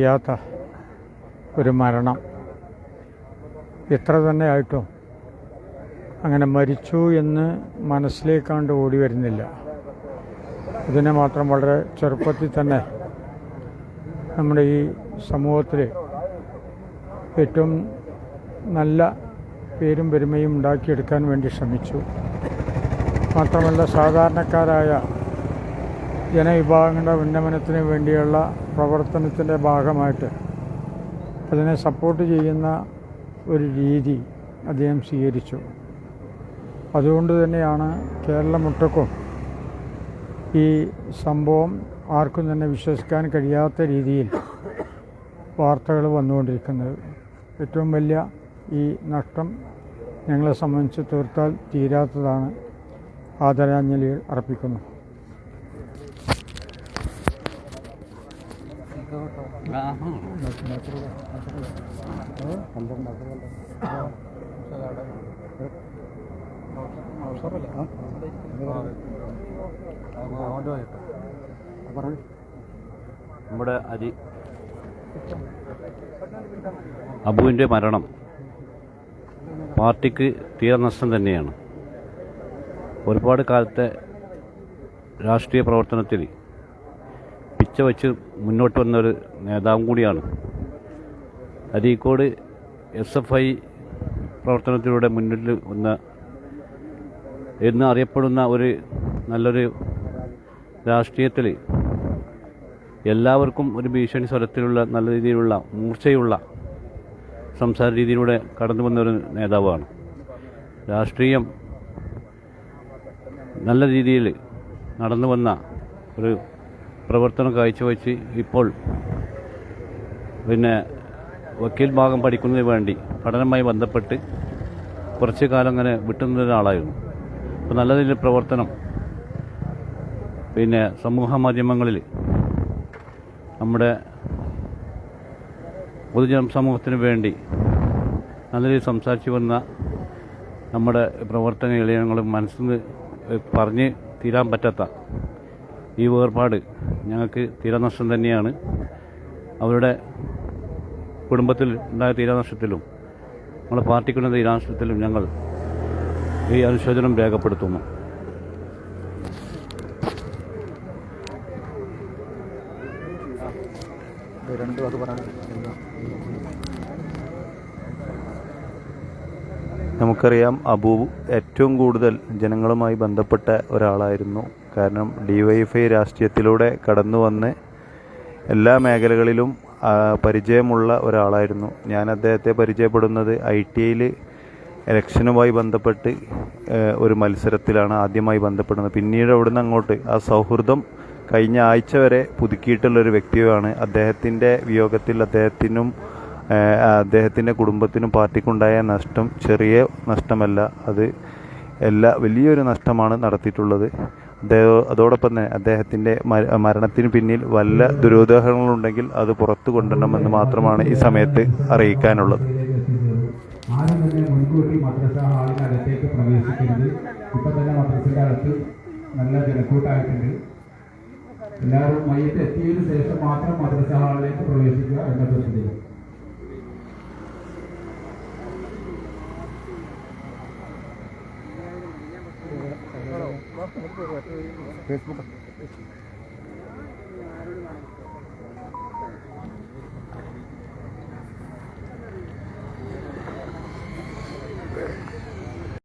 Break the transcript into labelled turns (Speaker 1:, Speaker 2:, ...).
Speaker 1: ചെയ്യാത്ത ഒരു മരണം. ഇത്ര തന്നെ ആയിട്ടും അങ്ങനെ മരിച്ചു എന്ന് മനസ്സിലേക്കാണ്ട് ഓടി വരുന്നില്ല. ഇതിനെ മാത്രം വളരെ ചെറുപ്പത്തിൽ തന്നെ നമ്മുടെ ഈ സമൂഹത്തിൽ ഏറ്റവും നല്ല പേരും പെരുമയും ഉണ്ടാക്കിയെടുക്കാൻ വേണ്ടി ശ്രമിച്ചു. മാത്രമല്ല സാധാരണക്കാരായ ജനവിഭാഗങ്ങളുടെ ഉന്നമനത്തിന് വേണ്ടിയുള്ള പ്രവർത്തനത്തിന്റെ ഭാഗമായിട്ട് അതിനെ സപ്പോർട്ട് ചെയ്യുന്ന ഒരു രീതി അദ്ദേഹം സ്വീകരിച്ചു. അതുകൊണ്ട് തന്നെയാണ് കേരളമൊട്ടക്കും ഈ സംഭവം ആർക്കും തന്നെ വിശ്വസിക്കാൻ കഴിയാത്ത രീതിയിൽ വാർത്തകൾ വന്നുകൊണ്ടിരിക്കുന്നത്. ഏറ്റവും വലിയ ഈ നഷ്ടം ഞങ്ങളെ സംബന്ധിച്ച് തീർത്താൽ തീരാത്തതാണ് ആദരാഞ്ജലികൾ അർപ്പിക്കുന്നു.
Speaker 2: നമ്മുടെ അരി. അബുവിന്റെ മരണം പാർട്ടിക്ക് തീരെ നഷ്ടം തന്നെയാണ്. ഒരുപാട് കാലത്തെ രാഷ്ട്രീയ പ്രവർത്തനത്തിൽ പിച്ച വെച്ച് മുന്നോട്ട് വന്ന ഒരു നേതാവും കൂടിയാണ്. അരീക്കോട് എസ് എഫ് ഐ പ്രവർത്തനത്തിലൂടെ മുന്നിൽ വന്ന എന്ന് അറിയപ്പെടുന്ന ഒരു നല്ലൊരു രാഷ്ട്രീയത്തിൽ എല്ലാവർക്കും ഒരു ഭീഷണി സ്വരത്തിലുള്ള നല്ല രീതിയിലുള്ള മൂർച്ചയുള്ള സംസാര രീതിയിലൂടെ കടന്നു വന്ന ഒരു നേതാവാണ്. രാഷ്ട്രീയം നല്ല രീതിയിൽ നടന്നു വന്ന ഒരു പ്രവർത്തനം കാഴ്ചവെച്ച് ഇപ്പോൾ പിന്നെ വക്കീൽ ഭാഗം പഠിക്കുന്നതിന് വേണ്ടി പഠനവുമായി ബന്ധപ്പെട്ട് കുറച്ച് കാലം അങ്ങനെ വിട്ടുന്നൊരാളായിരുന്നു അപ്പോൾ നല്ല രീതിയിൽ പ്രവർത്തനം പിന്നെ സമൂഹ മാധ്യമങ്ങളിൽ നമ്മുടെ പൊതുജന സമൂഹത്തിന് വേണ്ടി നല്ല രീതിയിൽ സംസാരിച്ചു വന്ന നമ്മുടെ പ്രവർത്തന ഇളയങ്ങളും മനസ്സിൽ പറഞ്ഞ് തീരാൻ പറ്റാത്ത ഈ വേർപാട് ഞങ്ങൾക്ക് തീരനഷ്ടം തന്നെയാണ്. അവരുടെ കുടുംബത്തിൽ ഉണ്ടായ തീരനഷ്ടത്തിലും നമ്മുടെ പാർട്ടിക്കുള്ള തീരനഷ്ടത്തിലും ഞങ്ങൾ ഈ അനുശോചനം രേഖപ്പെടുത്തുന്നു.
Speaker 3: നമുക്കറിയാം അബൂ ഏറ്റവും കൂടുതൽ ജനങ്ങളുമായി ബന്ധപ്പെട്ട ഒരാളായിരുന്നു കാരണം ഡിവൈഎഫ്ഐ രാഷ്ട്രീയത്തിലൂടെ കടന്നു വന്ന് എല്ലാ മേഖലകളിലും പരിചയമുള്ള ഒരാളായിരുന്നു. ഞാൻ അദ്ദേഹത്തെ പരിചയപ്പെടുന്നത് ഐ ടി ഐയിൽ ഇലക്ഷനുമായി ബന്ധപ്പെട്ട് ഒരു മത്സരത്തിലാണ് ആദ്യമായി ബന്ധപ്പെടുന്നത്. പിന്നീട് അവിടുന്ന് അങ്ങോട്ട് ആ സൗഹൃദം കഴിഞ്ഞ ആഴ്ച വരെ പുതുക്കിയിട്ടുള്ള ഒരു വ്യക്തിയാണ്. അദ്ദേഹത്തിന്റെ വിയോഗത്തിൽ അദ്ദേഹത്തിനും അദ്ദേഹത്തിന്റെ കുടുംബത്തിനും പാർട്ടിക്കുണ്ടായ നഷ്ടം ചെറിയ നഷ്ടമല്ല. അത് എല്ലാ വലിയൊരു നഷ്ടമാണ് നടത്തിയിട്ടുള്ളത്. അതോടൊപ്പം തന്നെ അദ്ദേഹത്തിന്റെ മരണത്തിന് പിന്നിൽ വല്ല ദുരുദ്ദേശങ്ങളുണ്ടെങ്കിൽ അത് പുറത്തു കൊണ്ടുവരണമെന്ന് മാത്രമാണ് ഈ സമയത്ത് അറിയിക്കാനുള്ളത്.
Speaker 4: ആരും തന്നെ പ്രവേശിക്കരുത് എല്ലാവരും മയ്യത്ത് എത്തിയതിനു ശേഷം മാത്രം മദ്രസ ഹാളിലേക്ക് പ്രവേശിക്കുക എന്ന പ്രസിദ്ധി
Speaker 1: Facebook.